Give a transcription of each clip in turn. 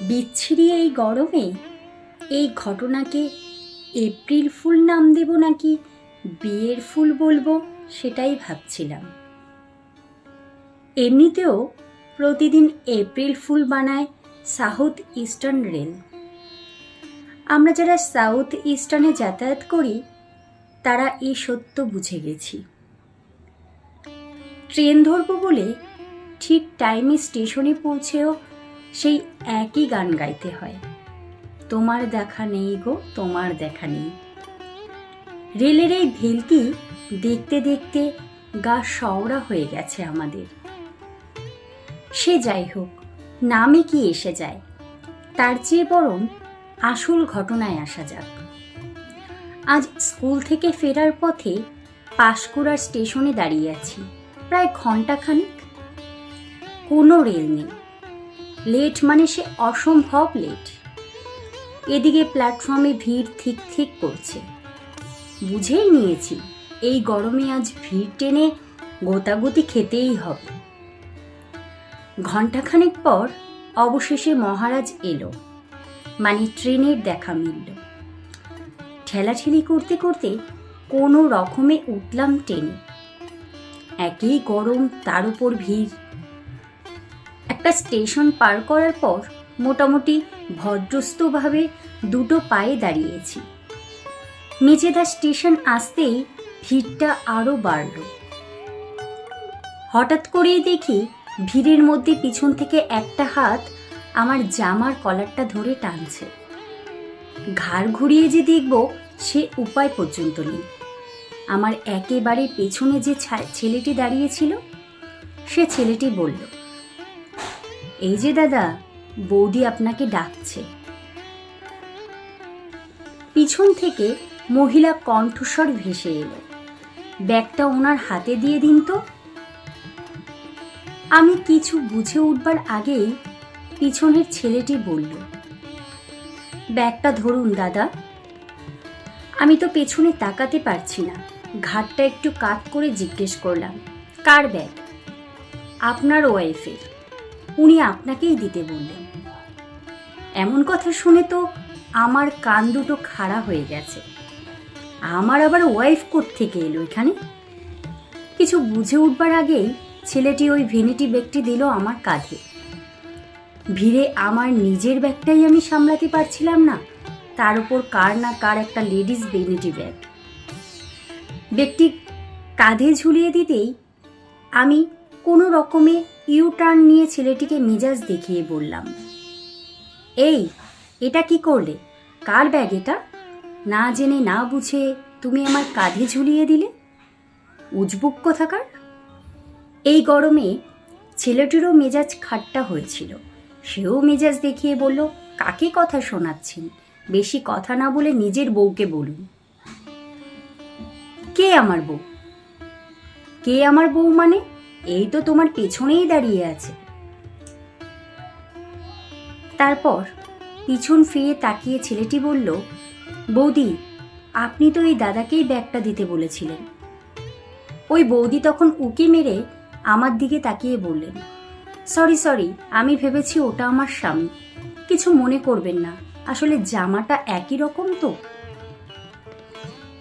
বিচ্ছিরি এই গরমে? এই ঘটনাকে এপ্রিল ফুল নাম দেব নাকি বিয়ের ফুল বলব সেটাই ভাবছিলাম। এমনিতেও প্রতিদিন এপ্রিল ফুল বানায় সাউথ ইস্টার্ন রেল। আমরা যারা সাউথ ইস্টার্নে যাতায়াত করি, তারা এই সত্য বুঝে গেছি। ট্রেন ধরবো বলে ঠিক টাইমে স্টেশনে পৌঁছেও সেই একই গান গাইতে হয়। তোমার দেখা নেই গো, তোমার দেখা নেই। রেলের এই ভেলকি দেখতে দেখতে গা শওড়া হয়ে গেছে আমাদের। সে যাই হোক, নামে কি এসে যায়? তার চেয়ে বরং আসল ঘটনায় আসা যাক। আজ স্কুল থেকে ফেরার পথে পাঁশকুড়ার স্টেশনে দাঁড়িয়ে আছি, প্রায় ঘন্টাখানিক কোনো রেল নেই। লেট মানে সে অসম্ভব লেট এদিকে প্ল্যাটফর্মে ভিড় ঠিক ঠিক করছে। বুঝেই নিয়েছি, এই গরমে আজ ভিড় টেনে গোতাগুতি খেতেই হবে। ঘণ্টাখানেক পর অবশেষে মহারাজ এলো মানে ট্রেনের দেখা মিলল। ঠেলাঠেলি করতে করতে কোনো রকমে উঠলাম ট্রেনে। একই গরম, তার উপর ভিড়। একটা স্টেশন পার করার পর মোটামুটি ভদ্রস্থভাবে দুটো পায়ে দাঁড়িয়েছি। মেচেদা স্টেশন আসতেই ভিড়টা আরও বাড়ল। হঠাৎ করেই দেখি ভিড়ের মধ্যে পিছন থেকে একটা হাত আমার জামার কলারটা ধরে টানছে। ঘাড় ঘুরিয়ে যে দেখব সে উপায় পর্যন্ত নেই। আমার একেবারে পেছনে যে ছেলেটি দাঁড়িয়েছিল, সে ছেলেটি বলল এই যে দাদা, বৌদি আপনাকে ডাকছে। পিছন থেকে মহিলা কণ্ঠস্বর ভেসে এলো। ব্যাগটা ওনার হাতে দিয়ে দিন তো। আমি কিছু বুঝে উঠবার আগেই পিছনের ছেলেটি বলল, ব্যাগটা ধরুন দাদা। আমি তো পেছনে তাকাতে পারছি না। ঘাটটা একটু কাত করে জিজ্ঞেস করলাম, কার ব্যাগ? আপনার ওয়াইফের উনি আপনাকেই দিতে বললেন। এমন কথা শুনে তো আমার কান দুটো খাড়া হয়ে গেছে। আমার আবার ওয়াইফ কোর্ট থেকে এলো এখানে? কিছু বুঝে উঠবার আগেই ছেলেটি ওই ভেনিটি ব্যাগটি দিল আমার কাঁধে। ভিড়ে আমার নিজের ব্যাগটাই আমি সামলাতে পারছিলাম না, তার উপর কার না কার একটা লেডিস ভেনিটি ব্যাগ। ব্যাগটি কাঁধে ঝুলিয়ে দিতেই আমি কোনো রকমে ইউ টার্ন নিয়ে ছেলেটিকে মেজাজ দেখিয়ে বললাম, এই, এটা কি করলে? কার ব্যাগ এটা? না জেনে না বুঝে তুমি আমার কাঁধে ঝুলিয়ে দিলে? উজবুক কোথাকার? এই গরমে ছেলেটিরও মেজাজ খাট্টা হয়েছিল। সেও মেজাজ দেখিয়ে বলল, কাকে কথা শোনাচ্ছেন? বেশি কথা না বলে নিজের বউকে বলুন। কে আমার বউ? কে আমার বউ মানে? এই তো তোমার পেছনেই দাঁড়িয়ে আছে। তারপর পিছন ফিরে তাকিয়ে ছেলেটি বলল, বৌদি, আপনি তো এই দাদাকেই ব্যাগটা দিতে বলেছিলেন। ওই বৌদি তখন উকি মেরে আমার দিকে তাকিয়ে বললেন, সরি সরি, আমি ভেবেছি ওটা আমার স্বামী। কিছু মনে করবেন না, আসলে জামাটা একই রকম তো?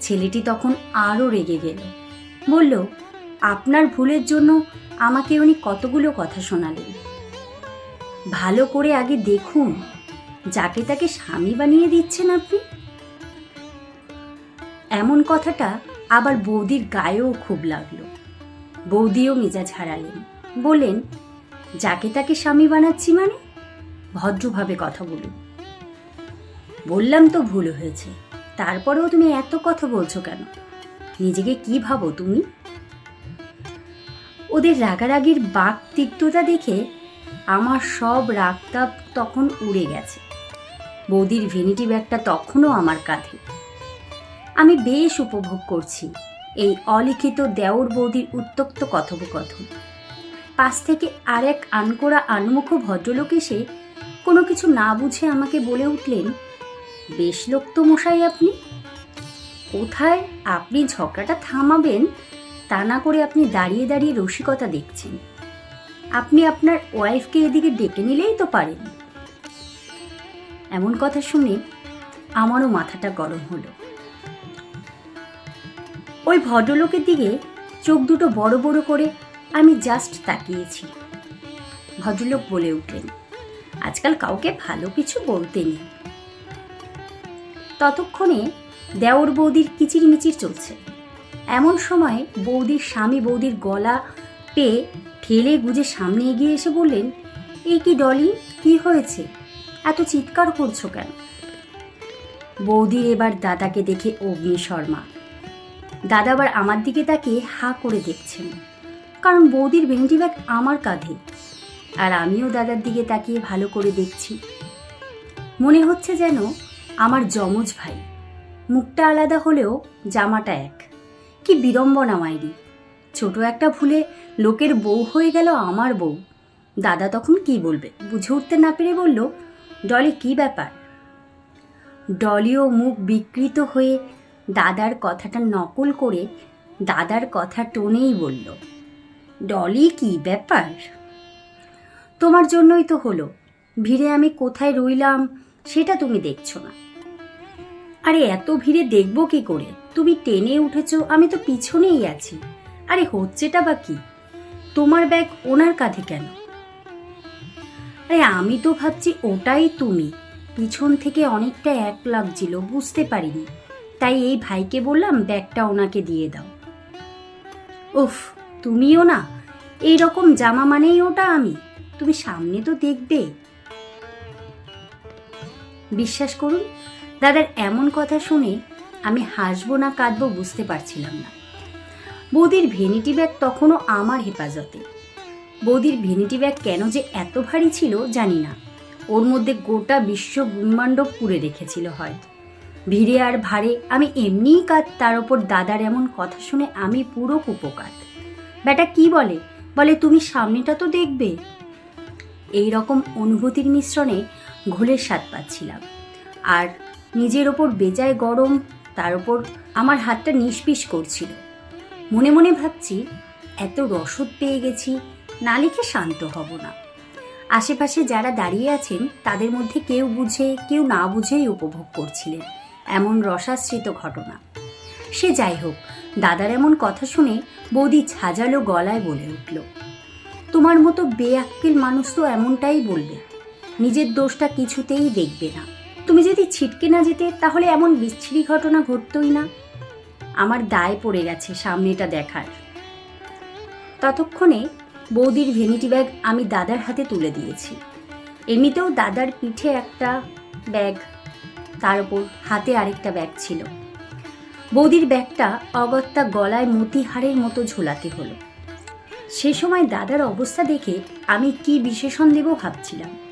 ছেলেটি তখন আরও রেগে গেল, বলল আপনার ভুলের জন্য আমাকে উনি কতগুলো কথা শোনালেন। ভালো করে আগে দেখুন, যাকে তাকে স্বামী বানিয়ে দিচ্ছেন আপনি। এমন কথাটা আবার বৌদির গায়েও খুব লাগল। বৌদিও মেজাজ হারালেন, বললেন, যাকে তাকে স্বামী বানাচ্ছি মানে? ভদ্রভাবে কথা বলুন। বললাম তো ভুল হয়েছে, তারপরেও তুমি এত কথা বলছো কেন? নিজেকে কি ভাবো তুমি? ওদের রাগারাগির বাক তিক্ততা দেখে আমার সব রাগতাপ তখন উড়ে গেছে। বৌদির ভেনিটি ব্যাগটা তখনও আমার কাঁধে। আমি বেশ উপভোগ করছি এই অলিখিত দেওর বৌদির উত্তক্ত কথোপকথন। পাশ থেকে আরেক আনকোড়া আনমুখ ভদ্রলোক এসে কোনো কিছু না বুঝে আমাকে বলে উঠলেন, বেশ লোক তো মশাই আপনি। কোথায় আপনি ঝগড়াটা থামাবেন তা না করে আপনি দাঁড়িয়ে দাঁড়িয়ে রসিকতা দেখছেন। আপনি আপনার ওয়াইফকে এদিকে ডেকে নিলেই তো পারেন। এমন কথা শুনে আমারও মাথাটা গরম হলো। ওই ভদ্রলোকের দিকে চোখ দুটো বড় বড় করে আমি জাস্ট তাকিয়েছি। ভদ্রলোক বলে উঠলেন, আজকাল কাউকে ভালো কিছু বলতে নেই। ততক্ষণে দেওর বৌদির কিচিরমিচির চলছে। এমন সময় বৌদির স্বামী বৌদির গলা পেয়ে ঠেলে গুজে সামনে এগিয়ে এসে বললেন এই কি ডলি, কি হয়েছে? এত চিৎকার করছ কেন? বৌদির এবার দাদাকে দেখে অগ্নি শর্মা। দাদা আবার আমার দিকে তাকিয়ে হা করে দেখছেন, কারণ বৌদির ভেন্টি ব্যাগ আমার কাঁধে, আর আমিও দাদার দিকে তাকিয়ে ভালো করে দেখছি। মনে হচ্ছে যেন আমার যমজ ভাই। মুখটা আলাদা হলেও জামাটা এক। কি বিড়ম্বনা, মাইরি। ছোট একটা ভুলে লোকের বউ হয়ে গেল আমার বউ। দাদা তখন কি বলবে? বুঝে উঠতে না পেরে বলল, ডলি, কি ব্যাপার? ডলিও মুখ বিকৃত হয়ে দাদার কথাটা নকল করে দাদার কথা টোনেই বলল, ডলি, কি ব্যাপার? তোমার জন্যই তো হলো। ভিড়ে আমি কোথায় রইলাম সেটা তুমি দেখছ না। আরে, এত ভিড়ে দেখব কি করে? তুমি টেনে উঠেছ, আমি তো পিছনেই আছি। আরে হচ্ছেটা বা কি? তোমার ব্যাগ ওনার কাঁধে কেন? আরে আমি তো ভাবছি ওটাই তুমি। পিছন থেকে অনেকটা এক লাগছিল, বুঝতে পারিনি। তাই এই ভাইকে বললাম, ব্যাগটা ওনাকে দিয়ে দাও। উফ, তুমিও না? এই রকম জামা মানেই ওটা আমি। তুমি সামনে তো দেখবে। বিশ্বাস করুন, দাদার এমন কথা শুনে আমি হাসবো না কাঁদবো বুঝতে পারছিলাম না। বৌদির ভেনিটি ব্যাগ তখনও আমার হেফাজতে। বৌদির ভেনিটি ব্যাগ কেন যে এত ভারী ছিল জানি না। ওর মধ্যে গোটা বিশ্ব ব্রহ্মাণ্ড পুড়ে রেখেছিল হয়তো ভিড়ে আর ভারে আমি এমনিই কাঁদ, তার ওপর দাদার এমন কথা শুনে আমি পুরো কুপকাত। ব্যাটা কি বলে? বলে, তুমি সামনেটা তো দেখবে। এই রকম অনুভূতির মিশ্রণে ঘোলের স্বাদ পাচ্ছিলাম। আর নিজের ওপর বেজায় গরম তার উপর আমার হাতটা নিষ্পিস করছিল। মনে মনে ভাবছি, এত রসদ পেয়ে গেছি, না লিখে শান্ত হব না। আশেপাশে যারা দাঁড়িয়ে আছেন, তাদের মধ্যে কেউ বুঝে, কেউ না বুঝেই উপভোগ করছিলেন এমন রসাশ্রিত ঘটনা। সে যাই হোক, দাদার এমন কথা শুনে বৌদি ঝাঁঝালো গলায় বলে উঠল, তোমার মতো বেআক্কেল মানুষ তো এমনটাই বলবে। নিজের দোষটা কিছুতেই দেখবে না। তুমি যদি ছিটকে না যেতে, তাহলে এমন বিচ্ছিরি ঘটনা ঘটতই না। আমার দায় পড়ে গেছে সামনেটা দেখার। ততক্ষণে বৌদির ভেনিটি ব্যাগ আমি দাদার হাতে তুলে দিয়েছি। এমনিতেও দাদার পিঠে একটা ব্যাগ, তার উপর হাতে আরেকটা ব্যাগ ছিল। বৌদির ব্যাগটা অগত্যা গলায় মতিহারের মতো ঝোলাতে হলো। সে সময় দাদার অবস্থা দেখে আমি কি বিশেষণ দেব ভাবছিলাম।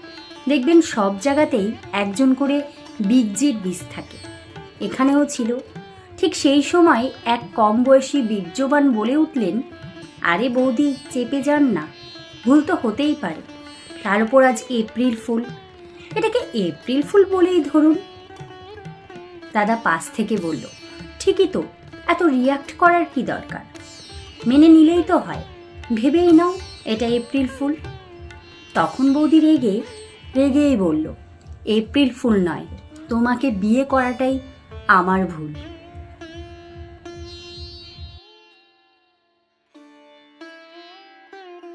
দেখবেন সব জায়গাতেই একজন করে বিগজির বীজ থাকে। এখানেও ছিল। ঠিক সেই সময় এক কম বয়সী বীর্যবান বলে উঠলেন, আরে বৌদি, চেপে যান না। ভুল তো হতেই পারে। তার উপর আজ এপ্রিল ফুল। এটাকে এপ্রিল ফুল বলেই ধরুন। দাদা পাশ থেকে বলল, ঠিকই তো, এত রিয়াক্ট করার কি দরকার? মেনে নিলেই তো হয়। ভেবেই নাও, এটা এপ্রিল ফুল। তখন বৌদি রেগে রেগেই বলল এপ্রিল ফুল নয় তোমাকে বিয়ে করাটাই আমার ভুল।